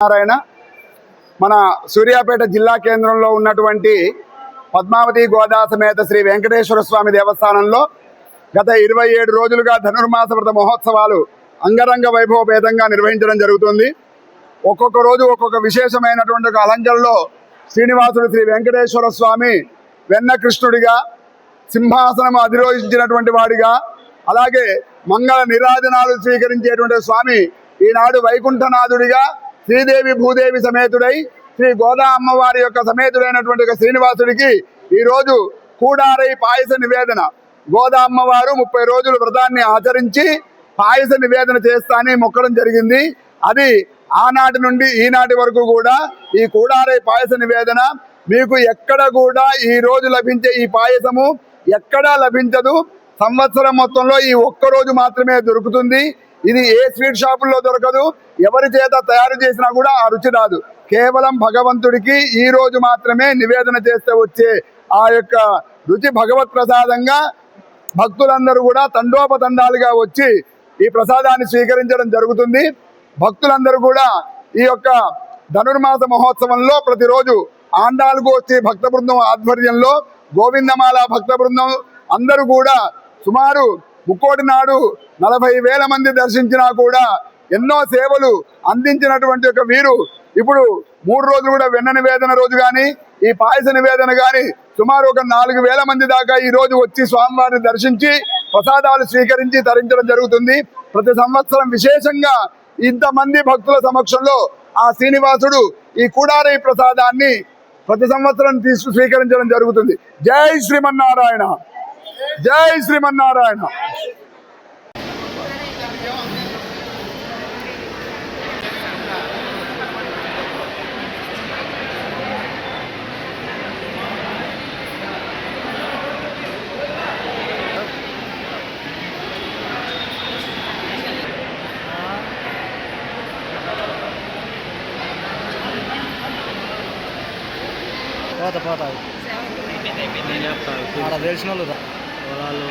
నారాయణ. మన సూర్యాపేట జిల్లా కేంద్రంలో ఉన్నటువంటి పద్మావతి గోదా సమేత శ్రీ వెంకటేశ్వర స్వామి దేవస్థానంలో గత ఇరవై ఏడు రోజులుగా ధనుర్మాస వ్రత మహోత్సవాలు అంగరంగ వైభవపేతంగా నిర్వహించడం జరుగుతుంది. ఒక్కొక్క రోజు ఒక్కొక్క విశేషమైనటువంటి ఒక అలంకరణలో శ్రీనివాసుడు శ్రీ వెంకటేశ్వర స్వామి వెన్న కృష్ణుడిగా సింహాసనం అధిరోహించినటువంటి వాడిగా అలాగే మంగళ నిరాజనాలు స్వీకరించేటువంటి స్వామి ఈనాడు వైకుంఠనాథుడిగా శ్రీదేవి భూదేవి సమేతుడై శ్రీ గోదా అమ్మవారి యొక్క సమేతుడైనటువంటి శ్రీనివాసుడికి ఈరోజు కూడారై పాయస నివేదన. గోదా అమ్మవారు ముప్పై రోజులు వ్రతాన్ని ఆచరించి పాయస నివేదన చేస్తానని మొక్కడం జరిగింది. అది ఆనాటి నుండి ఈనాటి వరకు కూడా ఈ కూడారై పాయస నివేదన మీకు ఎక్కడ కూడా ఈ రోజు లభించే ఈ పాయసము ఎక్కడా లభించదు. సంవత్సరం మొత్తంలో ఈ ఒక్క రోజు మాత్రమే దొరుకుతుంది. ఇది ఏ స్వీట్ షాపుల్లో దొరకదు ఎవరి చేత తయారు చేసినా కూడా ఆ రుచి రాదు. కేవలం భగవంతుడికి ఈ రోజు మాత్రమే నివేదన చేస్తే వచ్చే ఆ యొక్క రుచి భగవత్ ప్రసాదంగా భక్తులందరూ కూడా తండోపతండాలుగా వచ్చి ఈ ప్రసాదాన్ని స్వీకరించడం జరుగుతుంది. భక్తులందరూ కూడా ఈ యొక్క ధనుర్మాస మహోత్సవంలో ప్రతిరోజు ఆండాలకు వచ్చి భక్త బృందం ఆధ్వర్యంలో గోవిందమాల భక్త బృందం అందరూ కూడా సుమారు ముక్కోటి నాడు నలభై వేల మంది దర్శించినా కూడా ఎన్నో సేవలు అందించినటువంటి ఒక వీరు. ఇప్పుడు మూడు రోజులు కూడా వెన్న నివేదన రోజు కానీ ఈ పాయస నివేదన కానీ సుమారు ఒక నాలుగు వేల మంది దాకా ఈ రోజు వచ్చి స్వామివారిని దర్శించి ప్రసాదాలు స్వీకరించి తరించడం జరుగుతుంది. ప్రతి సంవత్సరం విశేషంగా ఇంతమంది భక్తుల సమక్షంలో ఆ శ్రీనివాసుడు ఈ కూడారై ప్రసాదాన్ని ప్రతి సంవత్సరం తీసుకు స్వీకరించడం జరుగుతుంది. జై శ్రీమన్నారాయణ! జై శ్రీమన్నారాయణ పోతా పోతా ఆడ తెలిసిన వాళ్ళు పొలాలు